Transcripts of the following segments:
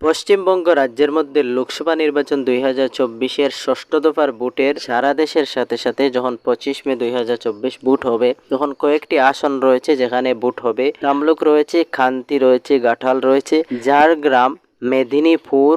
পশ্চিমবঙ্গ রাজ্যের মধ্যে লোকসভা নির্বাচন দুই হাজার চব্বিশের ষষ্ঠ দফার ভোটের সারা দেশের সাথে সাথে যখন পঁচিশ মে দুই হাজার চব্বিশ ভোট হবে, তখন কয়েকটি আসন রয়েছে যেখানে ভোট হবে। তামলুক রয়েছে, খান্তি রয়েছে, গাঠাল রয়েছে, ঝাড়গ্রাম, মেদিনীপুর,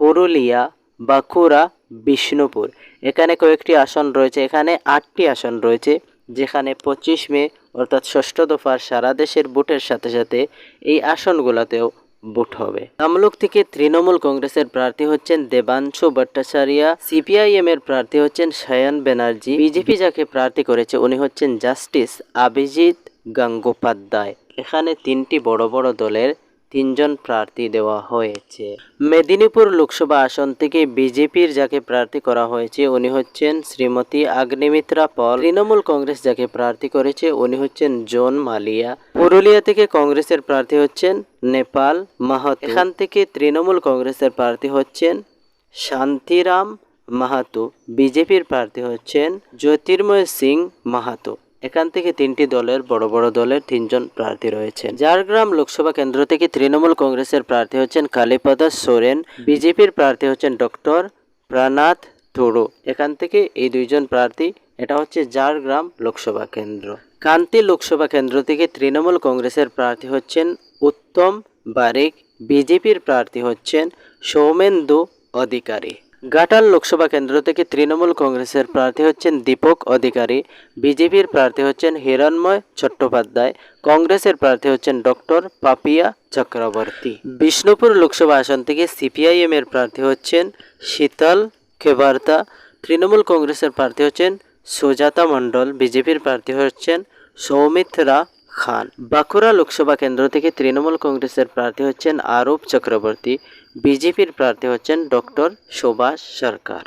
পুরুলিয়া, বাঁকুড়া, বিষ্ণুপুর। এখানে কয়েকটি আসন রয়েছে, এখানে আটটি আসন রয়েছে, যেখানে পঁচিশ মে অর্থাৎ ষষ্ঠ দফার সারা দেশের ভোটের সাথে সাথে এই আসনগুলোতেও ভোট হবে। তামলুক থেকে তৃণমূল কংগ্রেসের প্রার্থী হচ্ছেন দেবাংশু ভট্টাচার্যা সিপিআইএম এর প্রার্থী হচ্ছেন সায়ন ব্যানার্জি বিজেপি যাকে প্রার্থী করেছে উনি হচ্ছেন জাস্টিস আভিজিৎ গঙ্গোপাধ্যায়। এখানে তিনটি বড় বড় দলের তিনজন প্রার্থী দেওয়া হয়েছে। মেদিনীপুর লোকসভা আসন থেকে বিজেপির যাকে প্রার্থী করা হয়েছে, উনি হচ্ছেন শ্রীমতী আগ্নেমিত্রা পল। তৃণমূল কংগ্রেস যাকে প্রার্থী করেছে, উনি হচ্ছেন জন মালিয়া। পুরুলিয়া থেকে কংগ্রেসের প্রার্থী হচ্ছেন নেপাল মাহাতো। এখান থেকে তৃণমূল কংগ্রেসের প্রার্থী হচ্ছেন শান্তিরাম মাহাতো। বিজেপির প্রার্থী হচ্ছেন জ্যোতির্ময় সিং মাহাতো। এখান থেকে তিনটি দলের বড় বড় দলের তিনজন প্রার্থী রয়েছেন। ঝাড়গ্রাম লোকসভা কেন্দ্র থেকে তৃণমূল কংগ্রেসের প্রার্থী হচ্ছেন কালীপদ সোরেন, বিজেপির প্রার্থী হচ্ছেন ডক্টর প্রানাথ টুডু এখান থেকে এই দুইজন প্রার্থী, এটা হচ্ছে ঝাড়গ্রাম লোকসভা কেন্দ্র। কান্তি লোকসভা কেন্দ্র থেকে তৃণমূল কংগ্রেসের প্রার্থী হচ্ছেন উত্তম বারিক, বিজেপির প্রার্থী হচ্ছেন সৌমেন্দু অধিকারী। ঘাটাল লোকসভা কেন্দ্র থেকে তৃণমূল কংগ্রেসের প্রার্থী হচ্ছেন দীপক অধিকারী, বিজেপির প্রার্থী হচ্ছেন হিরণময় চট্টোপাধ্যায়, কংগ্রেসের প্রার্থী হচ্ছেন ডক্টর পাপিয়া চক্রবর্তী। বিষ্ণুপুর লোকসভা আসন থেকে সিপিআইএম এর প্রার্থী হচ্ছেন শীতল খেবার্তা, তৃণমূল কংগ্রেসের প্রার্থী হচ্ছেন সুজাতা মণ্ডল, বিজেপির প্রার্থী হচ্ছেন সৌমিত্রা খান। বাঁকুড়া লোকসভা কেন্দ্র থেকে তৃণমূল কংগ্রেসের প্রার্থী হচ্ছেন আরূপ চক্রবর্তী। বিজেপির প্রার্থী হচ্ছেন ডক্টর সুভাষ সরকার।